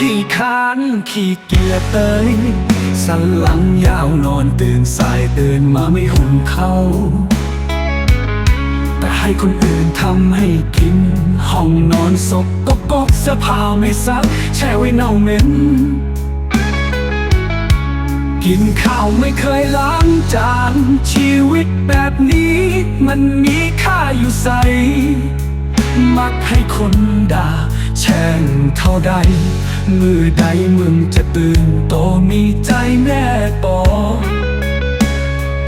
ขี้คานขี้เกียจเตยสันหลังยาวนอนตื่นสายตื่นมาไม่หุงข้า แต่ให้คนอื่นทำให้กิน ห้องนอนศกกกกเสื้อผ้าไม่ซัก แช่ไว้เน่าเหม็น กินข้าวไม่เคยล้างจาน ชีวิตแบบนี้ มันมีค่าอยู่ใส มักให้คนด่า แช่งเท่าใด มือใดมึงจะตื่นโตมีใจแน่ปอ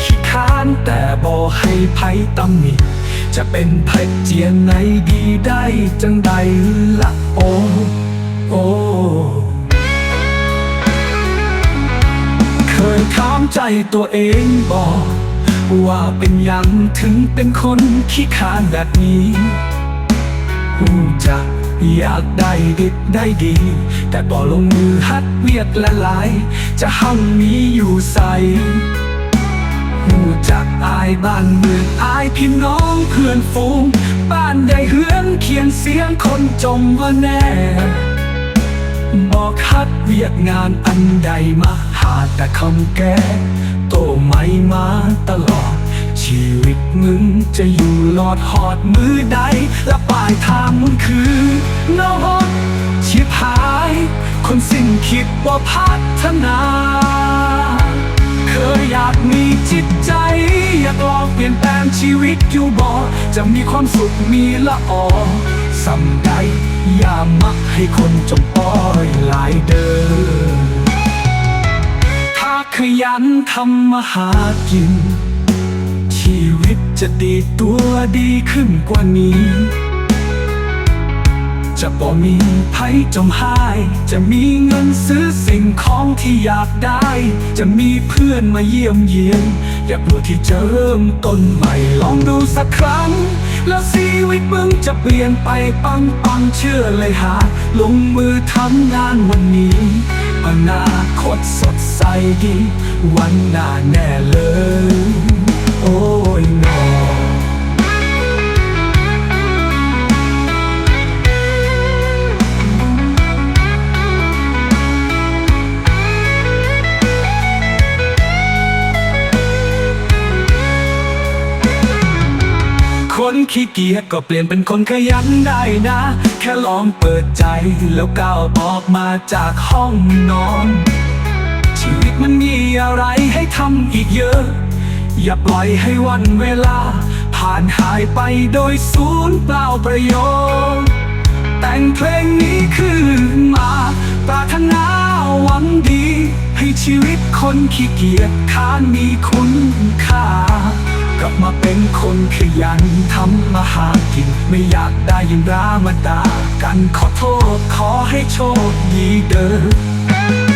ขี้ค้านแต่บ่ให้ไผตำหนิจะเป็นไผเจียนไหนดีได้จังใดละโอโอเคยถามใจตัวเองบอกว่าเป็นยังถึงเป็นคนขี้ขานแบบนี้หูจะ อยากได้ดิบได้ดี แต่บ่ลงมือฮัดเวียกละลาย จะห้ามมีอยู่ใสหูจักอายบ้านเมืองอายพี่น้องเพื่อนฝูง บ้านใดเฮือนเขียนเสียงคนจมว่าแน่บอกฮัดเวียกงานอันใดมาหาแต่คำแก้ โตไม่มาตลอด ชีวิตมึงจะอยู่หลอดหอดมือใด และปลายทางมึงคือนรกชิบหาย คนสิ้นคิดว่าพัฒนา เคยอยากมีจิตใจ อยากลองเปลี่ยนแปลงชีวิตอยู่บ่จะมีความสุขมีละออสำใดอย่ามักให้คนจมป้อยหลายเดิน ถ้าขยันทำมาหากิน จะดีตัวดีขึ้นกว่านี้ จะบ่มีภัยจมหาย จะมีเงินซื้อสิ่งของที่อยากได้ จะมีเพื่อนมาเยี่ยมเยียนอยากรู้ที่จะเริ่มต้นใหม่ลองดูสักครั้ง แล้วชีวิตมึงจะเปลี่ยนไปปังปังเชื่อเลยหากลงมือทำงานวันนี้อนาคตสดใสดี วันหน้าแน่เลย คนขี้เกียจก็เปลี่ยนเป็นคนขยันได้นะ แค่ลองเปิดใจแล้วก้าวออกมาจากห้องนอน ชีวิตมันมีอะไรให้ทำอีกเยอะ อย่าปล่อยให้วันเวลา ผ่านหายไปโดยสูญเปล่าประโยชน์ แต่งเพลงนี้คือมาปรารถนาหวังดี ให้ชีวิตคนขี้เกียจค้านมีคุณ กลับมาเป็นคนขยันทำมาหากิน ไม่อยากได้ยินรามาดากันขอโทษขอให้โชคดีเด้อ